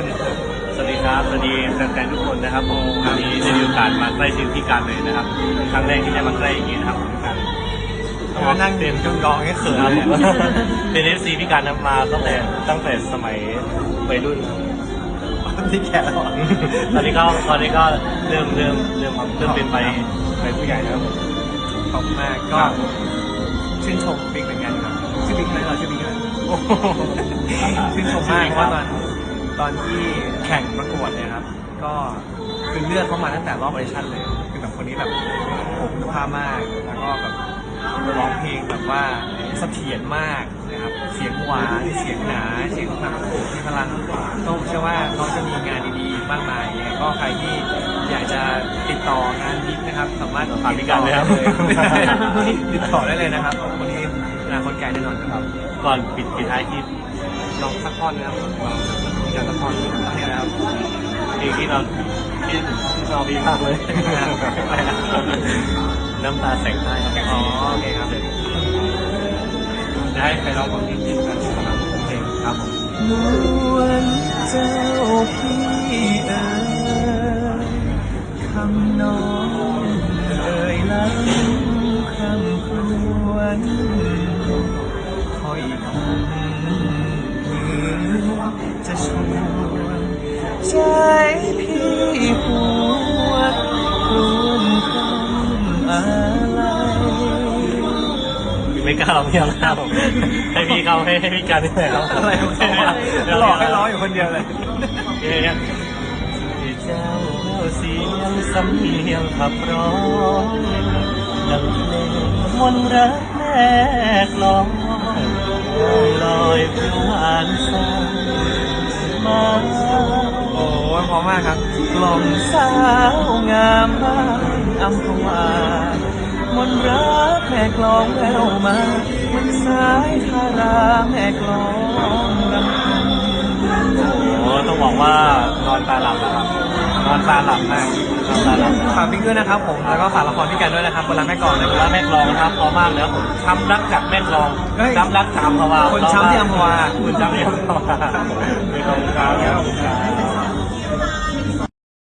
สวัสดีครับสวัสดีแฟนๆทุกคนนะครับผมวันนี้ได้มีโอกาสมาใกล้ชิดพี่การเลยนะครับครั้งแรกที่ได้มาใกล้อย่างนี้นะครับผมพี่การมานั่งเด่นจนกองให้เขินครับเลผยมเป็นเอฟซีพี่การทำมาตั้งแต่ตั้งแต่สมัยวัยรุ่นครับที่แก่แล้วอะตอนนี้ก็ตอนนี้ก็เริ่มเริ่มเริ่มเริ่มเป็นไปไปผู้ใหญ่แล้วครับผมขอบคุณมากก็ชื่นชมบิ๊กเหมือนกันครับชื่อบิ๊กไหมเราชื่อบิ๊กไหมโอ้โหชื่นชมมากเพราะตอน ตอนที่แข่งประกวดเนี่ยครับ ก็คือเลือกเข้ามาตั้งแต่รอบออดิชั่นเลย คือแบบคนนี้แบบผมคุณภาพมาก แล้วก็แบบร้องเพลงแบบว่าเสถียรมากนะครับ เสียงหวานเสียงหนา เสียงหนักมีพลังต้องเชื่อว่าน้องจะมีงานดีๆ มากมายยังไงก็ใครที่อยากจะติดต่องานบิ๊กนะครับ สามารถถามพี่การเลยครับติดต่อได้เลยนะครับคนนี้อนาคตไกลแน่นอนครับ ก่อนปิดปิดท้ายที่ลองสักท่อนนะครับลอง จากสักท่อนนะครับนี่นะครับเพลงที่เราที่เราดีมากเลย น้ำตาแสงใต้ครับอ๋อโอเคครับจะให้ใครร้องบ้างที่ที่กันครับเพลงครับผมนวลเจ้าพี่เอ๋ยคำน้องเอ่ยล้ำคำครวนคอยคำ หวนรวมคำอะไรไม่กล้าร้องเพียงครับผมให้พี่เขาให้ให้พี่การนี่แหละครับอะไรของเขาอะหลอกให้ร้องอยู่คนเดียวเลยเพลงเนี้ยที่เจ้าเสียงสำเนียงขับร้องดังเพลงมนต์รักแม่กลองลอยเพลวหวานสายมา โอ้ยพอมากครับ กล่อมสาวงามบ้านอัมพวามนต์รักแม่กลองแววมามันสายทาราแม่กลองรำพันโอ้ต้องบอกว่านอนตาหลับนะครับนอนตาหลับมากนอนตาหลับฝากพี่ด้วยนะครับผมแล้วก็ฝากละครพี่กันด้วยนะครับบนรักแม่กลองนะคแล้รัวบแม่กลองนะครับพอมากแล้วผมช้ำรักจากแม่กลองเฮ้ยช้ำรักจากอัมพวาคนช้ำที่อัมพวาคนช้ำที่อัมพวามีความกาวครับ